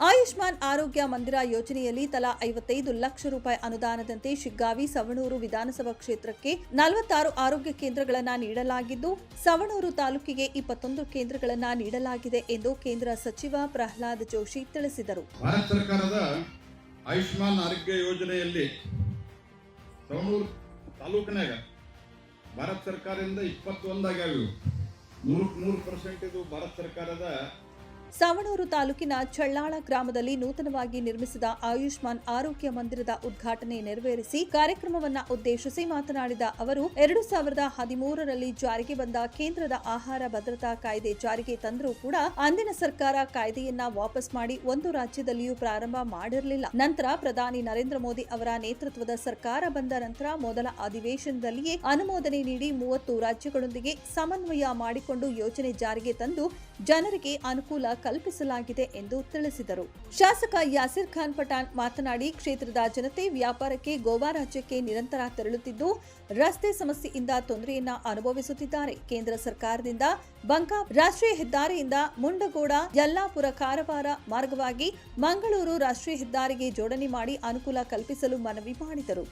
ಆಯುಷ್ಮಾನ್ ಆರೋಗ್ಯ ಮಂದಿರ ಯೋಜನೆಯಲ್ಲಿ ತಲಾ ಐವತ್ತೈದು ಲಕ್ಷ ರೂಪಾಯಿ ಅನುದಾನದಂತೆ ಶಿಗ್ಗಾವಿ, ಸವಣೂರು ವಿಧಾನಸಭಾ ಕ್ಷೇತ್ರಕ್ಕೆ ನಲವತ್ತಾರು ಆರೋಗ್ಯ ಕೇಂದ್ರಗಳನ್ನು ನೀಡಲಾಗಿದ್ದು, ಸವಣೂರು ತಾಲೂಕಿಗೆ ಇಪ್ಪತ್ತೊಂದು ಕೇಂದ್ರಗಳನ್ನು ನೀಡಲಾಗಿದೆ ಎಂದು ಕೇಂದ್ರ ಸಚಿವ ಪ್ರಹ್ಲಾದ್ ಜೋಶಿ ತಿಳಿಸಿದರು. ಭಾರತ ಸರ್ಕಾರದ ಆಯುಷ್ಮಾನ್ ಆರೋಗ್ಯ ಯೋಜನೆಯಲ್ಲಿ ಸವಣೂರು ತಾಲೂಕಿನಾಗ ಭಾರತ ಸರ್ಕಾರದಿಂದ ನೂರಕ್ಕೆ ನೂರು ಪರ್ಸೆಂಟ್ ಇದು ಭಾರತ ಸರ್ಕಾರದ ಸವಣೂರು ತಾಲೂಕಿನ ಚಳ್ಳಾಳ ಗ್ರಾಮದಲ್ಲಿ ನೂತನವಾಗಿ ನಿರ್ಮಿಸಿದ ಆಯುಷ್ಮಾನ್ ಆರೋಗ್ಯ ಮಂದಿರದ ಉದ್ಘಾಟನೆ ನೆರವೇರಿಸಿ ಕಾರ್ಯಕ್ರಮವನ್ನು ಉದ್ದೇಶಿಸಿ ಮಾತನಾಡಿದ ಅವರು, ಎರಡು ಸಾವಿರದ ಹದಿಮೂರರಲ್ಲಿ ಜಾರಿಗೆ ಬಂದ ಕೇಂದ್ರದ ಆಹಾರ ಭದ್ರತಾ ಕಾಯ್ದೆ ಜಾರಿಗೆ ತಂದರೂ ಕೂಡ ಅಂದಿನ ಸರ್ಕಾರ ಕಾಯ್ದೆಯನ್ನ ವಾಪಸ್ ಮಾಡಿ ಒಂದು ರಾಜ್ಯದಲ್ಲಿಯೂ ಪ್ರಾರಂಭ ಮಾಡಿರಲಿಲ್ಲ. ನಂತರ ಪ್ರಧಾನಿ ನರೇಂದ್ರ ಮೋದಿ ಅವರ ನೇತೃತ್ವದ ಸರ್ಕಾರ ಬಂದ ನಂತರ ಮೊದಲ ಅಧಿವೇಶನದಲ್ಲಿಯೇ ಅನುಮೋದನೆ ನೀಡಿ ಮೂವತ್ತು ರಾಜ್ಯಗಳೊಂದಿಗೆ ಸಮನ್ವಯ ಮಾಡಿಕೊಂಡು ಯೋಜನೆ ಜಾರಿಗೆ ತಂದು ಜನರಿಗೆ ಅನುಕೂಲ ಕಲ್ಪಿಸಲಾಗಿದೆ ಎಂದು ತಿಳಿಸಿದರು. ಶಾಸಕ ಯಾಸಿರ್ ಖಾನ್ ಪಠಾಣ್ ಮಾತನಾಡಿ, ಕ್ಷೇತ್ರದ ಜನತೆ ವ್ಯಾಪಾರಕ್ಕೆ ಗೋವಾ ರಾಜ್ಯಕ್ಕೆ ನಿರಂತರ ತೆರಳುತ್ತಿದ್ದು, ರಸ್ತೆ ಸಮಸ್ಯೆಯಿಂದ ತೊಂದರೆಯನ್ನ ಅನುಭವಿಸುತ್ತಿದ್ದಾರೆ. ಕೇಂದ್ರ ಸರ್ಕಾರದಿಂದ ಬಂಕಾ ರಾಷ್ಟ್ರೀಯ ಹೆದ್ದಾರಿಯಿಂದ ಮುಂಡಗೋಡ, ಯಲ್ಲಾಪುರ ಕಾರವಾರ ಮಾರ್ಗವಾಗಿ ಮಂಗಳೂರು ರಾಷ್ಟ್ರೀಯ ಹೆದ್ದಾರಿಗೆ ಜೋಡಣೆ ಮಾಡಿ ಅನುಕೂಲ ಕಲ್ಪಿಸಲು ಮನವಿ ಮಾಡಿದರು.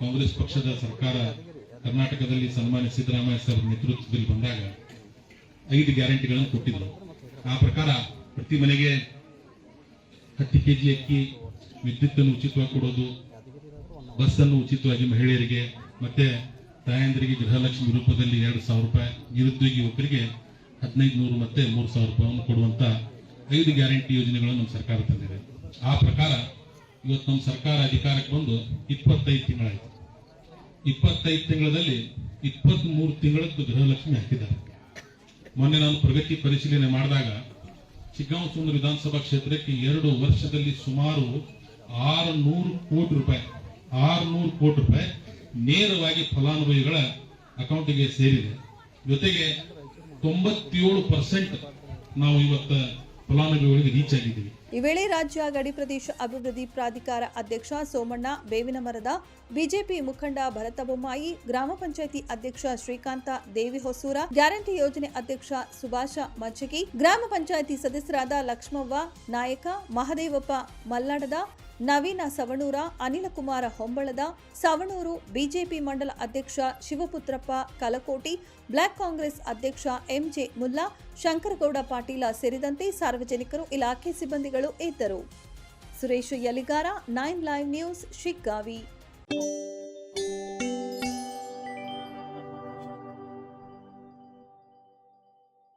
ಕಾಂಗ್ರೆಸ್ ಪಕ್ಷದ ಸರ್ಕಾರ ಕರ್ನಾಟಕದಲ್ಲಿ ಸನ್ಮಾನ್ಯ ಸಿದ್ದರಾಮಯ್ಯ ಸರ್ ನೇತೃತ್ವದಲ್ಲಿ ಬಂದಾಗ ಐದು ಗ್ಯಾರಂಟಿಗಳನ್ನು ಕೊಟ್ಟಿದ್ರು. ಆ ಪ್ರಕಾರ ಪ್ರತಿ ಮನೆಗೆ ಹತ್ತು ಕೆಜಿ ಅಕ್ಕಿ ವಿದ್ಯುತ್ ಅನ್ನು ಉಚಿತವಾಗಿ ಕೊಡೋದು ಬಸ್ ಅನ್ನು ಉಚಿತವಾಗಿ ಮಹಿಳೆಯರಿಗೆ, ಮತ್ತೆ ತಾಯಂದಿರಿಗೆ ಗೃಹಲಕ್ಷ್ಮಿ ರೂಪದಲ್ಲಿ ಎರಡು ಸಾವಿರ ರೂಪಾಯಿ, ನಿರುದ್ಯೋಗಿ ಯುವಕರಿಗೆ ಹದಿನೈದು ನೂರು ಮತ್ತೆ ಮೂರು ಸಾವಿರ ರೂಪಾಯಿಯನ್ನು ಕೊಡುವಂತ ಐದು ಗ್ಯಾರಂಟಿ ಯೋಜನೆಗಳನ್ನು ನಮ್ಮ ಸರ್ಕಾರ ತಂದಿದೆ. ಆ ಪ್ರಕಾರ ಇವತ್ತು ನಮ್ಮ ಸರ್ಕಾರ ಅಧಿಕಾರಕ್ಕೆ ಬಂದು ಇಪ್ಪತ್ತೈದು ತಿಂಗಳಾಯಿತು. ಇಪ್ಪತ್ತೈದು ತಿಂಗಳಲ್ಲಿ ಇಪ್ಪತ್ತ್ ಮೂರು ತಿಂಗಳದ್ದು ಗೃಹಲಕ್ಷ್ಮಿ ಹಾಕಿದ್ದಾರೆ. ಮೊನ್ನೆ ನಾನು ಪ್ರಗತಿ ಪರಿಶೀಲನೆ ಮಾಡಿದಾಗ ಚಿಕ್ಕಮಸೂರು ವಿಧಾನಸಭಾ ಕ್ಷೇತ್ರಕ್ಕೆ ಎರಡು ವರ್ಷದಲ್ಲಿ ಸುಮಾರು ಆರು ನೂರು ಕೋಟಿ ರೂಪಾಯಿ ಆರು ನೂರು ಕೋಟಿ ರೂಪಾಯಿ ನೇರವಾಗಿ ಫಲಾನುಭವಿಗಳ ಅಕೌಂಟಿಗೆ ಸೇರಿದೆ. ಜೊತೆಗೆ ತೊಂಬತ್ತೇಳು ಪರ್ಸೆಂಟ್ ನಾವು ಇವತ್ತು ಫಲಾನುಭವಿಗಳಿಗೆ ರೀಚ್ ಆಗಿದ್ದೀವಿ. ಈ ವೇಳೆ ರಾಜ್ಯ ಗಡಿ ಪ್ರದೇಶ ಅಭಿವೃದ್ಧಿ ಪ್ರಾಧಿಕಾರ ಅಧ್ಯಕ್ಷ ಸೋಮಣ್ಣ ಬೇವಿನ ಮರದ ಬಿಜೆಪಿ ಮುಖಂಡ ಭರತ ಬೊಮ್ಮಾಯಿ ಗ್ರಾಮ ಪಂಚಾಯಿತಿ ಅಧ್ಯಕ್ಷ ಶ್ರೀಕಾಂತ ದೇವಿ ಹೊಸೂರ ಗ್ಯಾರಂಟಿ ಯೋಜನೆ ಅಧ್ಯಕ್ಷ ಸುಭಾಷ ಮಜ್ಜಗಿ, ಗ್ರಾಮ ಪಂಚಾಯಿತಿ ಸದಸ್ಯರಾದ ಲಕ್ಷ್ಮವ್ವ ನಾಯಕ, ಮಹದೇವಪ್ಪ ಮಲ್ಲಡದ ನವೀನ ಸವಣೂರ ಅನಿಲಕುಮಾರ ಹೊಂಬಳದ ಸವಣೂರು ಬಿಜೆಪಿ ಮಂಡಲ ಅಧ್ಯಕ್ಷ ಶಿವಪುತ್ರಪ್ಪ ಕಲಕೋಟಿ, ಬ್ಲಾಕ್ ಕಾಂಗ್ರೆಸ್ ಅಧ್ಯಕ್ಷ ಎಂಜೆ ಮುಲ್ಲಾ, ಶಂಕರಗೌಡ ಪಾಟೀಲ ಸೇರಿದಂತೆ ಸಾರ್ವಜನಿಕರು ಇಲಾಖೆ ಸಿಬ್ಬಂದಿಗಳು ಇದ್ದರು. Suresh Yaligar, nine live news, Shiggavi.